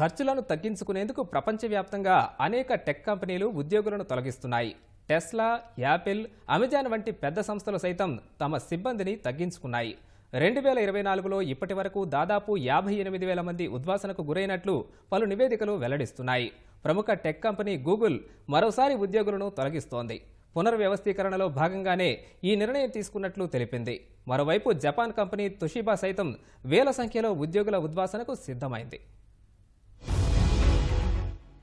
ఖర్చులను తగ్గించుకునేందుకు ప్రపంచవ్యాప్తంగా అనేక టెక్ కంపెనీలు ఉద్యోగులను తొలగిస్తున్నాయి. టెస్లా యాపిల్ అమెజాన్ వంటి పెద్ద సంస్థలు సైతం తమ సిబ్బందిని తగ్గించుకున్నాయి. రెండు వేల ఇరవై నాలుగులో ఇప్పటి వరకు దాదాపు యాభై ఎనిమిది వేల మంది ఉద్వాసనకు గురైనట్లు పలు నివేదికలు వెల్లడిస్తున్నాయి. ప్రముఖ టెక్ కంపెనీ గూగుల్ మరోసారి ఉద్యోగులను తొలగిస్తోంది. పునర్వ్యవస్థీకరణలో భాగంగానే ఈ నిర్ణయం తీసుకున్నట్లు తెలిపింది. మరోవైపు జపాన్ కంపెనీ తుషిబా సైతం వేల సంఖ్యలో ఉద్యోగుల ఉద్వాసనకు సిద్ధమైంది.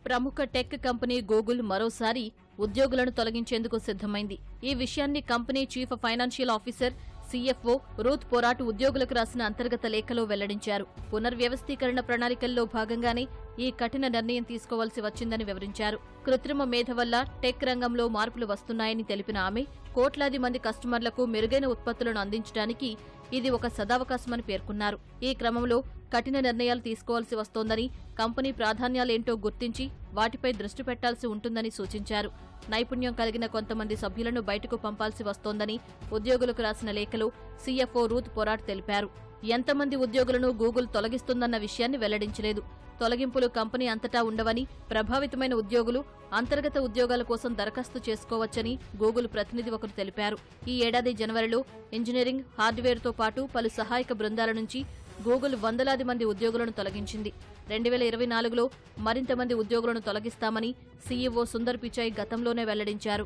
ప్రముఖ టెక్ కంపెనీ గూగుల్ మరోసారి ఉద్యోగులను తొలగించేందుకు సిద్ధమైంది. ఈ విషయాన్ని company chief financial officer CFO Ruth Porat ఉద్యోగులకు రాసిన అంతర్గత లేఖలో వెల్లడించారు. పునర్వ్యవస్థీకరణ ప్రణాళికల్లో భాగంగానే ఈ కఠిన నిర్ణయం తీసుకోవాల్సి వచ్చిందని వివరించారు. కృత్రిమ మేధ వల్ల టెక్ రంగంలో మార్పులు వస్తున్నాయని తెలిపిన ఆమె కోట్లాది మంది కస్టమర్లకు మెరుగైన ఉత్పత్తులను అందించడానికి ఇది ఒక సదావకాశమని పేర్కొన్నారు. ఈ క్రమంలో కఠిన నిర్ణయాలు తీసుకోవాల్సి వస్తోందని కంపెనీ ప్రాధాన్యాలేంటో గుర్తించి వాటిపై దృష్టి పెట్టాల్సి ఉంటుందని సూచించారు. నైపుణ్యం కలిగిన కొంతమంది సభ్యులను బయటకు పంపాల్సి వస్తోందని ఉద్యోగులకు రాసిన లేఖలో సీఎఫ్ఓ రూత్ పొరాట్ తెలిపారు. ఎంతమంది ఉద్యోగులను గూగుల్ తొలగిస్తుందన్న విషయాన్ని వెల్లడించలేదు. తొలగింపులు కంపెనీ అంతటా ఉండవని ప్రభావితమైన ఉద్యోగులు అంతర్గత ఉద్యోగాల కోసం దరఖాస్తు చేసుకోవచ్చని గూగుల్ ప్రతినిధి ఒకరు తెలిపారు. ఈ ఏడాది జనవరిలో ఇంజనీరింగ్ హార్డ్వేర్తో పాటు పలు సహాయక బృందాల నుంచి గూగుల్ వందలాది మంది ఉద్యోగులను తొలగించింది. రెండు వేల ఇరవై నాలుగులో మరింత మంది ఉద్యోగులను తొలగిస్తామని సీఈఓ సుందర్ పిచాయ్ గతంలోనే వెల్లడించారు.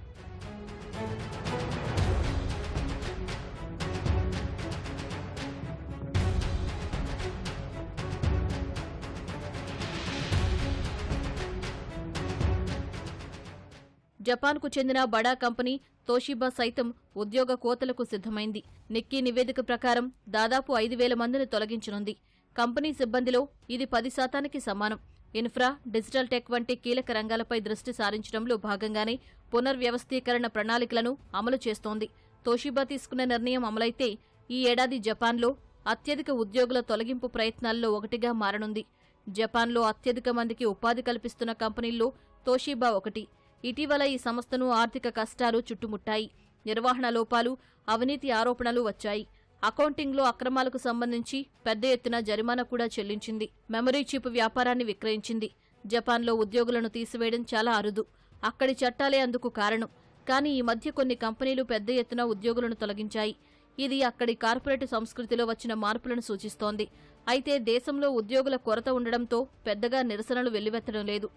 జపాన్కు చెందిన బడా కంపెనీ తోషిబా సైతం ఉద్యోగ కోతలకు సిద్ధమైంది. నిక్కీ నివేదిక ప్రకారం దాదాపు ఐదు వేల మందిని తొలగించనుంది. కంపెనీ సిబ్బందిలో ఇది పది శాతానికి సమానం. ఇన్ఫ్రా డిజిటల్ టెక్ వంటి కీలక రంగాలపై దృష్టి సారించడంలో భాగంగానే పునర్వ్యవస్థీకరణ ప్రణాళికలను అమలు చేస్తోంది. తోషిబా తీసుకున్న నిర్ణయం అమలైతే ఈ ఏడాది జపాన్లో అత్యధిక ఉద్యోగుల తొలగింపు ప్రయత్నాల్లో ఒకటిగా మారనుంది. జపాన్లో అత్యధిక మందికి ఉపాధి కల్పిస్తున్న కంపెనీల్లో తోషిబా ఒకటి. ఇటీవల ఈ సంస్థను ఆర్థిక కష్టాలు చుట్టుముట్టాయి. నిర్వహణ లోపాలు అవినీతి ఆరోపణలు వచ్చాయి. అకౌంటింగ్లో అక్రమాలకు సంబంధించి పెద్ద ఎత్తున జరిమానా కూడా చెల్లించింది. మెమరీ చిప్ వ్యాపారాన్ని విక్రయించింది. జపాన్లో ఉద్యోగులను తీసివేయడం చాలా అరుదు. అక్కడి చట్టాలే అందుకు కారణం. కానీ ఈ మధ్య కొన్ని కంపెనీలు పెద్ద ఎత్తున ఉద్యోగులను తొలగించాయి. ఇది అక్కడి కార్పొరేట్ సంస్కృతిలో వచ్చిన మార్పులను సూచిస్తోంది. అయితే దేశంలో ఉద్యోగుల కొరత ఉండడంతో పెద్దగా నిరసనలు వెల్లువెత్తడం లేదు.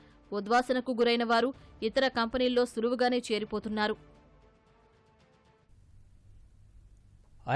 ఉద్వాసనకు గురైన వారు ఇతర కంపెనీల్లో సులువుగానే చేరిపోతున్నారు.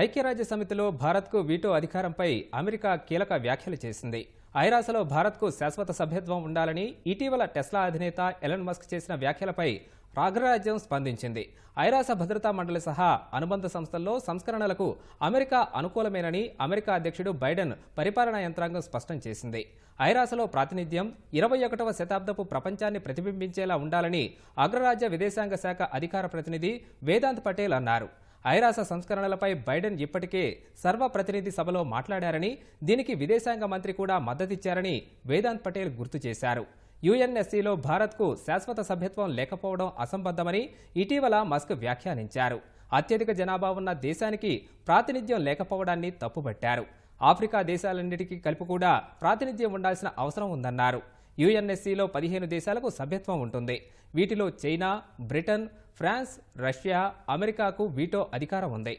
ఐక్యరాజ్య సమితిలో భారత్కు వీటో అధికారంపై అమెరికా కీలక వ్యాఖ్యలు చేసింది. ఐరాసలో భారత్కు శాశ్వత సభ్యత్వం ఉండాలని ఇటీవల టెస్లా అధినేత ఎలన్ మస్క్ చేసిన వ్యాఖ్యలపై రాఘరాజ్యం స్పందించింది. ఐరాస భద్రతా మండలి సహా అనుబంధ సంస్థల్లో సంస్కరణలకు అమెరికా అనుకూలమేనని అమెరికా అధ్యక్షుడు బైడెన్ పరిపాలనా యంత్రాంగం స్పష్టం చేసింది. ఐరాసలో ప్రాతినిధ్యం ఇరవై ఒకటవ శతాబ్దపు ప్రపంచాన్ని ప్రతిబింబించేలా ఉండాలని అగ్రరాజ్య విదేశాంగ శాఖ అధికార ప్రతినిధి వేదాంత్ పటేల్ అన్నారు. ఐరాస సంస్కరణలపై బైడెన్ ఇప్పటికే సర్వప్రతినిధి సభలో మాట్లాడారని దీనికి విదేశాంగ మంత్రి కూడా మద్దతిచ్చారని వేదాంత్ పటేల్ గుర్తు చేశారు. యుఎన్ఎస్సీలో భారత్కు శాశ్వత సభ్యత్వం లేకపోవడం అసంబద్ధమని ఇటీవల మస్క్ వ్యాఖ్యానించారు. అత్యధిక జనాభా ఉన్న దేశానికి ప్రాతినిధ్యం లేకపోవడాన్ని తప్పుపట్టారు. ఆఫ్రికా దేశాలన్నిటికీ కలిపి కూడా ప్రాతినిధ్యం ఉండాల్సిన అవసరం ఉందన్నారు. యుఎన్ఎస్సీలో పదిహేను దేశాలకు సభ్యత్వం ఉంటుంది. వీటిలో చైనా బ్రిటన్ ఫ్రాన్స్ రష్యా అమెరికాకు వీటో అధికారం ఉంది.